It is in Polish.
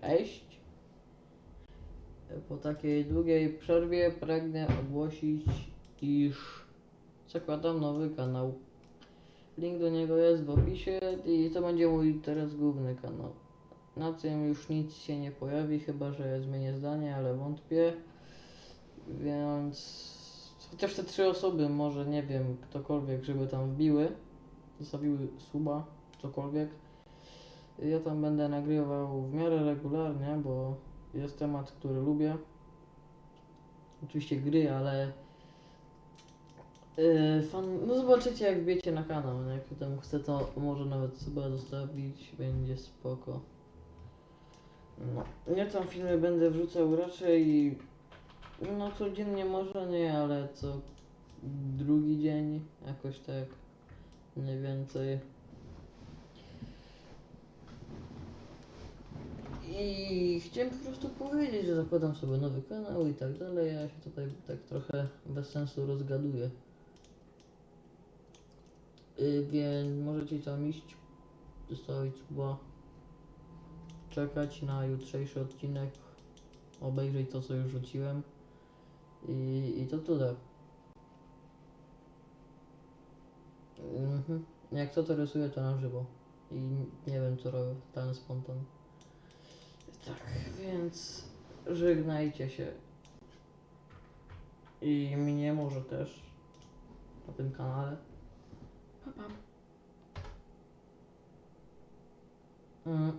Cześć. Po takiej długiej przerwie pragnę ogłosić, iż zakładam nowy kanał. Link do niego jest w opisie i to będzie mój teraz główny kanał. Na tym już nic się nie pojawi, chyba że zmienię zdanie, ale wątpię. Więc chociaż te trzy osoby, może nie wiem, ktokolwiek, żeby tam wbiły, zostawiły suba, cokolwiek. Ja tam będę nagrywał w miarę regularnie, bo jest temat, który lubię. Oczywiście gry, ale yy, fan, no zobaczycie jak wbiecie na kanał, nie? jak tam chce to może nawet sobie zostawić, będzie spoko. No, ja tam filmy będę wrzucał raczej no codziennie może nie, ale co drugi dzień jakoś tak mniej więcej. I chciałem po prostu powiedzieć, że zakładam sobie nowy kanał i tak dalej. Ja się tutaj tak trochę bez sensu rozgaduję. Yy, więc możecie tam iść, zostawić suba, czekać na jutrzejszy odcinek, obejrzeć to, co już rzuciłem. I, i to tyle. Mhm. Jak to to rysuje, to na żywo. I nie wiem, co robię, ten spontan. Tak, więc żegnajcie się. I mnie może też na tym kanale. Pa, pa. Mm,